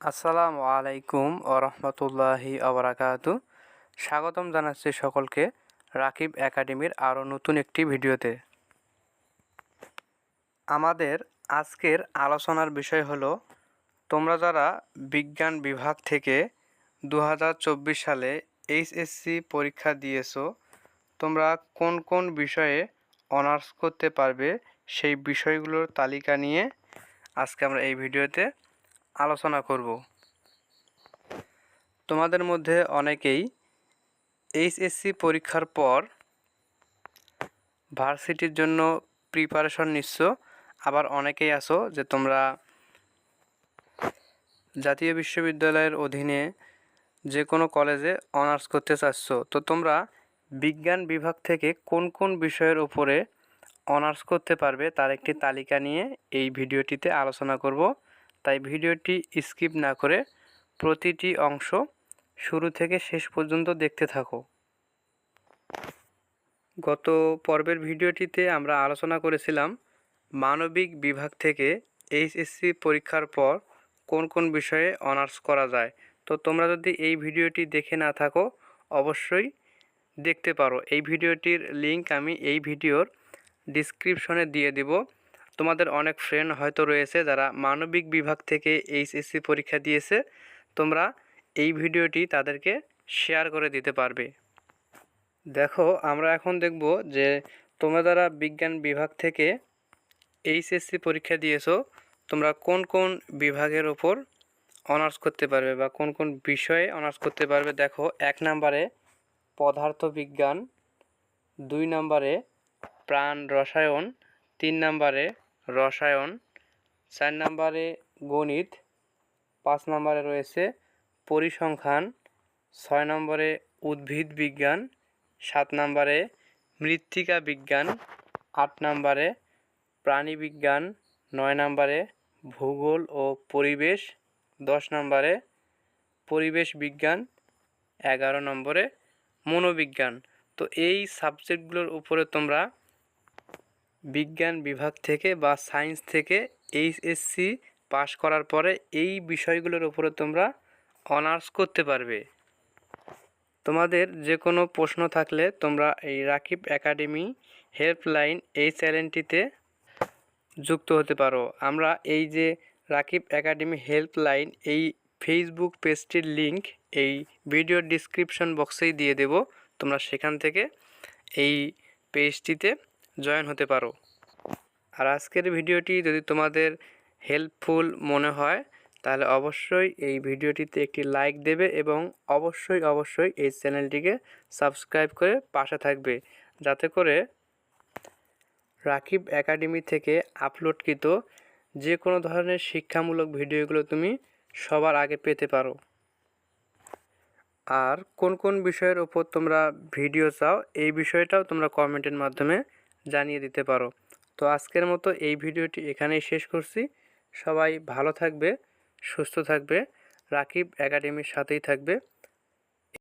আসসালামু আলাইকুম ও রহমতুল্লাহি আবরাকাতু স্বাগতম জানাচ্ছি সকলকে রাকিব একাডেমির আরও নতুন একটি ভিডিওতে। আমাদের আজকের আলোচনার বিষয় হলো, তোমরা যারা বিজ্ঞান বিভাগ থেকে দু হাজার চব্বিশ সালে এইচএসসি পরীক্ষা দিয়েছ, তোমরা কোন কোন বিষয়ে অনার্স করতে পারবে সেই বিষয়গুলোর তালিকা নিয়ে আজকে আমরা এই ভিডিওতে আলোচনা করব। তোমাদের মধ্যে অনেকেই এইচএসসি পরীক্ষার পর ভার্সিটির জন্য প্রিপারেশন নিচ্ছ। আবার অনেকেই আছো যে তোমরা জাতীয় বিশ্ববিদ্যালয়ের অধীনে যে কোনো কলেজে অনার্স করতে চাচ্ছ। তো তোমরা বিজ্ঞান বিভাগ থেকে কোন কোন বিষয়ের উপরে অনার্স করতে পারবে তার একটি তালিকা নিয়ে এই ভিডিওটিতে আলোচনা করব। তাই ভিডিওটি স্কিপ না করে প্রতিটি অংশ শুরু থেকে শেষ পর্যন্ত দেখতে থাকো। গত পর্বের ভিডিওটিতে আমরা আলোচনা করেছিলাম মানবিক বিভাগ থেকে এইচএসসি পরীক্ষার পর কোন কোন বিষয়ে অনার্স করা যায়। তো তোমরা যদি এই ভিডিওটি দেখে না থাকো, অবশ্যই দেখতে পারো। এই ভিডিওটির লিংক আমি এই ভিডিওর ডিসক্রিপশনে দিয়ে দেব। তোমাদের অনেক ফ্রেন্ড হয়তো রয়েছে যারা মানবিক বিভাগ থেকে এইচএসসি পরীক্ষা দিয়েছে। তোমরা এই ভিডিওটি তাদেরকে শেয়ার করে দিতে পারবে। দেখো, আমরা এখন দেখব যে তোমরা যারা বিজ্ঞান বিভাগ থেকে এইচএসসি পরীক্ষা দিয়েছ, তোমরা কোন কোন বিভাগের ওপর অনার্স করতে পারবে বা কোন কোন বিষয়ে অনার্স করতে পারবে? দেখো, এক নম্বরে পদার্থ বিজ্ঞান দুই নম্বরে প্রাণ রসায়ন, তিন নম্বরে রসায়ন, চার নম্বরে গণিত, পাঁচ নম্বরে রয়েছে পরিসংখ্যান, ছয় নম্বরে উদ্ভিদ বিজ্ঞান, সাত নম্বরে মৃত্তিকা বিজ্ঞান, আট নম্বরে প্রাণী বিজ্ঞান, নয় নম্বরে ভূগোল ও পরিবেশ, দশ নম্বরে পরিবেশ বিজ্ঞান, এগারো নম্বরে মনোবিজ্ঞান। তো এই সাবজেক্টগুলোর উপরে তোমরা বিজ্ঞান বিভাগ থেকে বা সায়েন্স থেকে এইচএসসি পাশ করার পরে এই বিষয়গুলোর উপরে তোমরা অনার্স করতে পারবে। তোমাদের যে কোনো প্রশ্ন থাকলে তোমরা এই রাকিব একাডেমি হেল্পলাইন এই চ্যানেলটিতে যুক্ত হতে পারো। আমরা এই যে রাকিব একাডেমি হেল্পলাইন এই ফেসবুক পেজটির লিংক এই ভিডিওর ডিসক্রিপশন বক্সেই দিয়ে দেব। তোমরা সেখান থেকে এই পেজটিতে জয়েন হতে পারো। আর আজকের ভিডিওটি যদি তোমাদের হেল্পফুল মনে হয়, তাহলে অবশ্যই এই ভিডিওটিতে একটি লাইক দেবে এবং অবশ্যই অবশ্যই এই চ্যানেলটিকে সাবস্ক্রাইব করে পাশে থাকবে। যাতে করে রাকিব একাডেমি থেকে আপলোডকৃত যে কোনো ধরনের শিক্ষামূলক ভিডিওগুলো তুমি সবার আগে পেতে পারো। আর কোন কোন বিষয়ের ওপর তোমরা ভিডিও চাও, এই বিষয়টাও তোমরা কমেন্টের মাধ্যমে জানিয়ে দিতে পারো। তো আজকের মতো এই ভিডিওটি এখানেই শেষ করছি। সবাই ভালো থাকবে, সুস্থ থাকবে। রাকিব একাডেমির সাথেই থাকবে।